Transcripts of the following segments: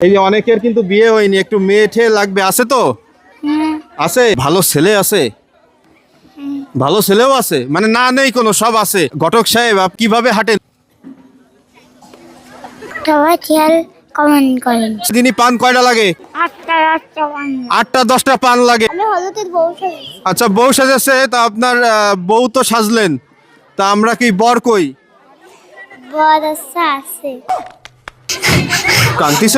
এই যে অনেকের কিন্তু বিয়ে হয়নি একটু মেয়ে ঠেয়ে লাগবে আছে তো? আছে? ভালো ছেলে আছে? ভালো ছেলেও আছে? মানে না নেই কোনো সব আছে। ঘটক সাহেব আপ কীভাবে হাঁটেন? কমেন্ট করেন দিনই পান কয়টা লাগে? আটটা দশটা পান। লাগে। আচ্ছা বউ সাজেছে তা আপনার বউ তো সাজলেন। তা আমরা কি বর কই? আছে। কান্তিস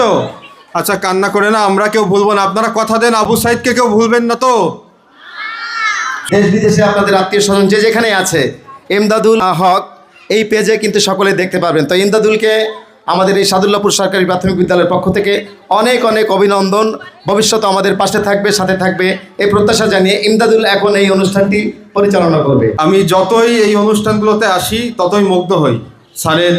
আচ্ছা কান্না করে না আমরা কেউ ভুলবো না। আপনারা কথা দেন আবু সাইদকে কেউ ভুলবেন না তো? দেশ বিদেশে আপনাদের আত্মীয় স্বজন যে যেখানে আছে এমদাদুল হক এই পেজে কিন্তু সকলে দেখতে পারবেন। তো এমদাদুলকে আমাদের এই সাদুল্লাপুর সরকারি প্রাথমিক বিদ্যালয়ের পক্ষ থেকে অনেক অনেক অভিনন্দন। ভবিষ্যতে আমাদের পাশে থাকবে সাথে থাকবে। এই প্রত্যাশা জানিয়ে ইমদাদুল এখন এই অনুষ্ঠানটি পরিচালনা করবে। আমি যতই এই অনুষ্ঠানগুলোতে আসি ততই মুগ্ধ হই। স্যারের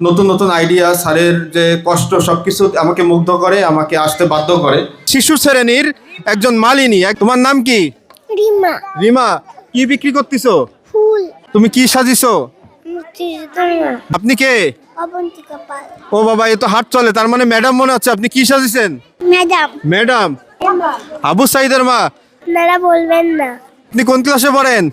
নতুন নতুন আইডিয়া স্যারের যে কষ্ট সব কিছু আমাকে মুগ্ধ করে আমাকে আসতে বাধ্য করে। শিশু শ্রেণির একজন মালিনী এক তোমার নাম কি? রিমা। রিমা কি বিক্রি করতেছো? ফুল। তুমি কি সাজিছো? মুক্তিযোদ্ধা আপনি কে? অবন্তিকা পাল। ও বাবা এ তো হাট চলে তার মানে ম্যাডাম মনে হচ্ছে আপনি কি সাজিছেন? ম্যাডাম। ম্যাডাম। আবু সাইদের মা? আপনারা বলবেন না। আপনি কোন ক্লাসে পড়েন?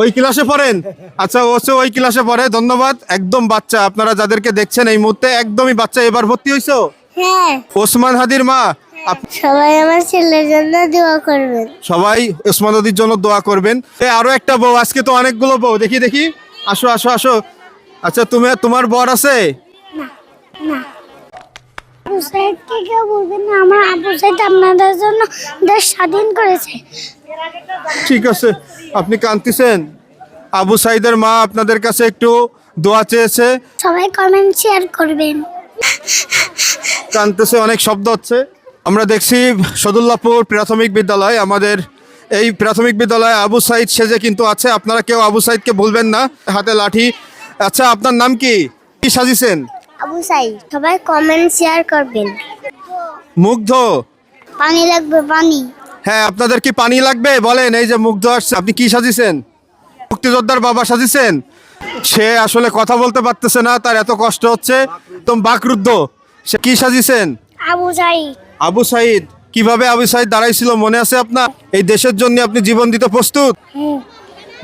ওই ক্লাসে পড়েন? আচ্ছা ও হচ্ছে ওই ক্লাসে পড়ে ধন্যবাদ। একদম বাচ্চা আপনারা যাদেরকে দেখছেন এই মুহূর্তে একদমই বাচ্চা এবার ভর্তি হইছো? হ্যাঁ। ওসমান হাদির মা সবাই আমার ছেলের জন্য দোয়া করবেন। সবাই ওসমান হাদির জন্য দোয়া করবেন। এ আরও একটা বউ আজকে তো অনেকগুলো বউ দেখি দেখি। আসো আসো আসো। আচ্ছা তুমি তোমার বর আছে? না কেউ বলবেন না আমার আবু সাইদ আপনাদের জন্য দেশ স্বাধীন করেছে। ঠিক আছে। আপনি কান্তিছেন আবু সাইদের মা আপনাদের কাছে একটু দোয়া চেয়েছে। সবাই কমেন্ট শেয়ার করবেন। কানতেছে অনেক শব্দ হচ্ছে। আমরা দেখছি সদুল্লাপুর প্রাথমিক বিদ্যালয় আমাদের এই প্রাথমিক বিদ্যালয়ে আবু সাইদ সেজে কিন্তু আছে। আপনারা কেউ আবু সাইদকে ভুলবেন না হাতে লাঠি। আচ্ছা আপনার নাম কি? কি সাজিছেন আবু সাইদ সবাই কমেন্ট শেয়ার করবেন। মুগ্ধ? পানি লাগবে পানি। হ্যাঁ আপনাদের কি পানি লাগবে? বলেন এই যে মুগ্ধ আসছে। আপনি কি সাজিছেন? মুক্তিযোদ্ধার বাবা সাজিছেন? সে আসলে কথা বলতে পারতেছে না তার এত কষ্ট হচ্ছে। তো বাকরুদ্ধ। সে কি সাজিছেন? আবু সাইদ। আবু সাইদ। কীভাবে আবু সাইদ দাঁড়াইছিল মনে আছে আপনার? এই দেশের জন্য আপনি জীবন দিতে প্রস্তুত?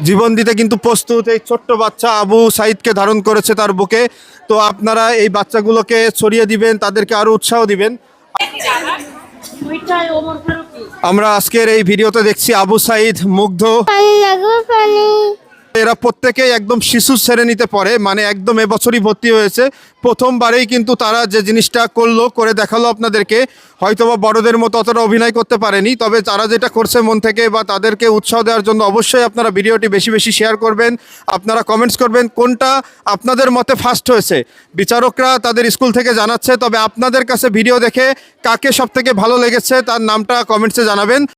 জীবন দিতে কিন্তু প্রস্তুত। এই ছোট্ট বাচ্চা আবু সাইদকে ধারণ করেছে তার বুকে। তো আপনারা এই বাচ্চাগুলোকে ছড়িয়ে দিবেন তাদেরকে আরও উৎসাহ দিবেন। আমরা আজকের এই ভিডিওতে দেখছি আবু সাইদ মুগ্ধ। এরা প্রত্যেকেই একদম শিশু শ্রেণীতে পড়ে মানে একদম এবছরই ভর্তি হয়েছে। প্রথমবারেই কিন্তু তারা যে জিনিসটা করল, করে দেখাল আপনাদেরকে, হয়তোবা বড়দের মতো অতটা অভিনয় করতে পারেনি, তবে তারা যেটা করছে মন থেকে বা তাদেরকে উৎসাহ দেওয়ার জন্য অবশ্যই আপনারা ভিডিওটি বেশি বেশি শেয়ার করবেন। আপনারা কমেন্টস করবেন, কোনটা আপনাদের মতে ফার্স্ট হয়েছে? বিচারকরা তাদের স্কুল থেকে জানাচ্ছে, তবে আপনাদের কাছে ভিডিও দেখে কাকে সব থেকে ভালো লেগেছে, তার নামটা কমেন্টসে জানাবেন।